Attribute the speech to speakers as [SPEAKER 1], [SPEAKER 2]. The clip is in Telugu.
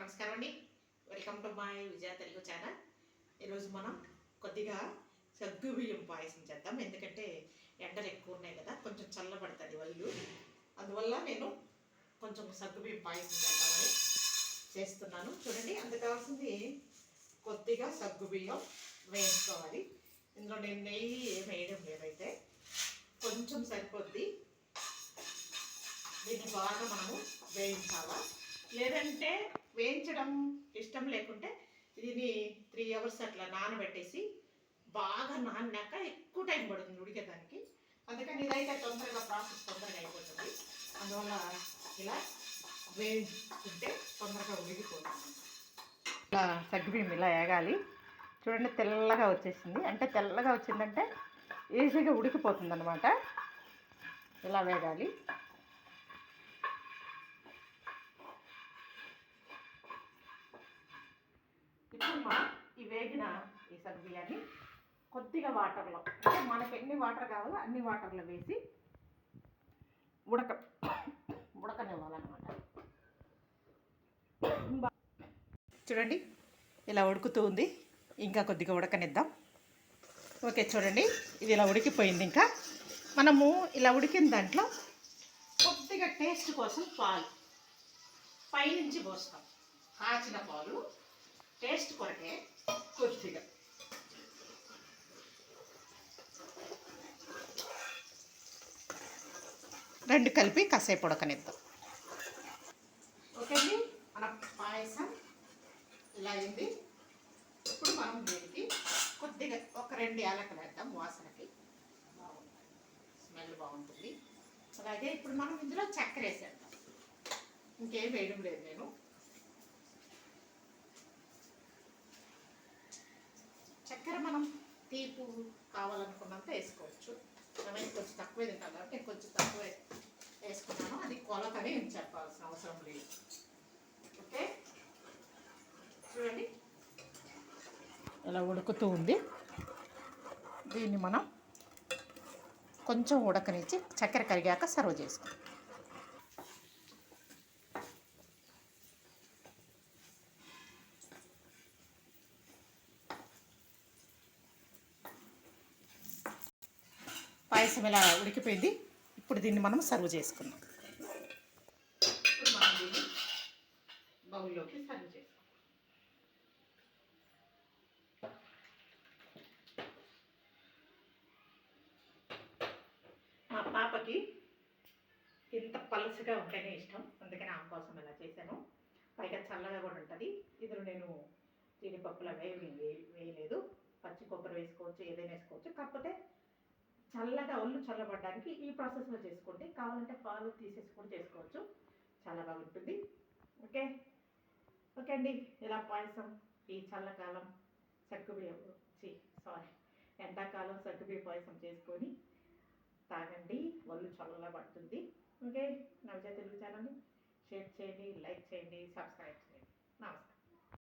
[SPEAKER 1] నమస్కారం అండి. Welcome to my Vijaya Telugu channel ఈరోజు మనం కొద్దిగా సగ్గు బియ్యం పాయసం చేద్దాం. ఎందుకంటే ఎండలు ఎక్కువ ఉన్నాయి కదా కొంచెం చల్లబడుతుంది వల్లు అందువల్ల నేను కొంచెం సగ్గు బియ్యం పాయసం చేద్దామని చేస్తున్నాను. చూడండి అందుకు కావాల్సింది కొద్దిగా సగ్గు బియ్యం వేయించుకోవాలి. ఇందులో నేను నెయ్యి ఏం వేయడం లేదైతే కొంచెం సరిపోద్ది. దీన్ని బాగా మనము వేయించాలా? లేదంటే వేయించడం ఇష్టం లేకుంటే దీన్ని త్రీ అవర్స్ అట్లా నానబెట్టేసి బాగా నాన్నాక ఎక్కువ టైం పడుతుంది ఉడికేదానికి. అందుకని ఇదైతే తొందరగా ప్రాసెస్ తొందరగా అయిపోతుంది. అందువల్ల ఇలా వేయించుకుంటే తొందరగా ఉడికిపోతుంది. ఇలా సగ్గుబియ్యం ఇలా వేగాలి చూడండి తెల్లగా వచ్చేసింది. అంటే తెల్లగా వచ్చిందంటే ఈజీగా ఉడికిపోతుంది అనమాట ఇలా వేగాలి ఇప్పుడు మనం ఈ వేగిన ఈ సగ్బియ్యాన్ని కొద్దిగా వాటర్లో అంటే మనకి ఎన్ని వాటర్ కావాలో అన్ని వాటర్లో వేసి ఉడక ఉడకనివ్వాలన్నమాట. చూడండి ఇలా ఉడుకుతూ ఉంది. ఇంకా కొద్దిగా ఉడకనిద్దాం. ఓకే చూడండి ఇది ఇలా ఉడికిపోయింది ఇంకా. మనము ఇలా ఉడికిన దాంట్లో కొద్దిగా టేస్ట్ కోసం పాలు పైనుంచి పోస్తాం. కాచిన పాలు టేస్ట్ కొరకే కొద్దిగా రెండు కలిపి కాసేపు ఉడకనిద్దాం. ఓకే అండి మన పాయసం ఇలా అయింది. ఇప్పుడు మనం దీనికి కొద్దిగా ఒక రెండు ఏలకలు వేద్దాం వాసనకి. బాగుంటుంది స్మెల్ బాగుంటుంది. అలాగే ఇప్పుడు మనం ఇందులో చక్కెర వేసేద్దాం. ఇంకేం వేయడం లేదు నేను. చక్కెర మనం తీపు కావాలనుకున్నంత వేసుకోవచ్చు. నేను కొంచెం తక్కువే తింటాను కాబట్టి కొంచెం తక్కువ వేసుకున్నాను అది కొలతని నేను చెప్పాల్సిన అవసరం లేదు. ఓకే? చూడండి. ఇలా ఉడుకుతూ ఉంది. దీన్ని మనం కొంచెం ఉడకనిచ్చి చక్కెర కరిగాక సర్వ్ చేసుకుంటాం పాయసం ఇలా ఉడికిపోయింది? ఇప్పుడు దీన్ని మనం సర్వ్ చేసుకుందాం. దీన్ని బౌల్లోకి సర్వ్ చేసుకుందాం. మా పాపకి ఇంత పలసగా ఉంటేనే ఇష్టం. అందుకని ఆమె కోసం ఇలా చేశాను. పైగా చల్లగా కూడా ఉంటుంది. ఇందులో నేను జీడిపప్పులు అవి వేయలేదు. పచ్చి కొబ్బరి వేసుకోవచ్చు ఏదైనా వేసుకోవచ్చు. కాకపోతే చల్లగా ఒళ్ళు చల్లబడడానికి ఈ ప్రాసెస్లో చేసుకోండి. కావాలంటే పాలు తీసేసి కూడా చేసుకోవచ్చు. చాలా బాగుంటుంది. ఓకే? ఓకే అండి. ఇలా పాయసం ఈ చల్లకాలం సగ్గుబియ్యం చి సారీ ఎండాకాలం సగ్గుబియ్య పాయసం చేసుకొని తాగండి. ఒళ్ళు పడుతుంది ఓకే? నా తెలుగు ఛానల్ని షేర్ చేయండి లైక్ చేయండి సబ్స్క్రైబ్ చేయండి. నమస్తే.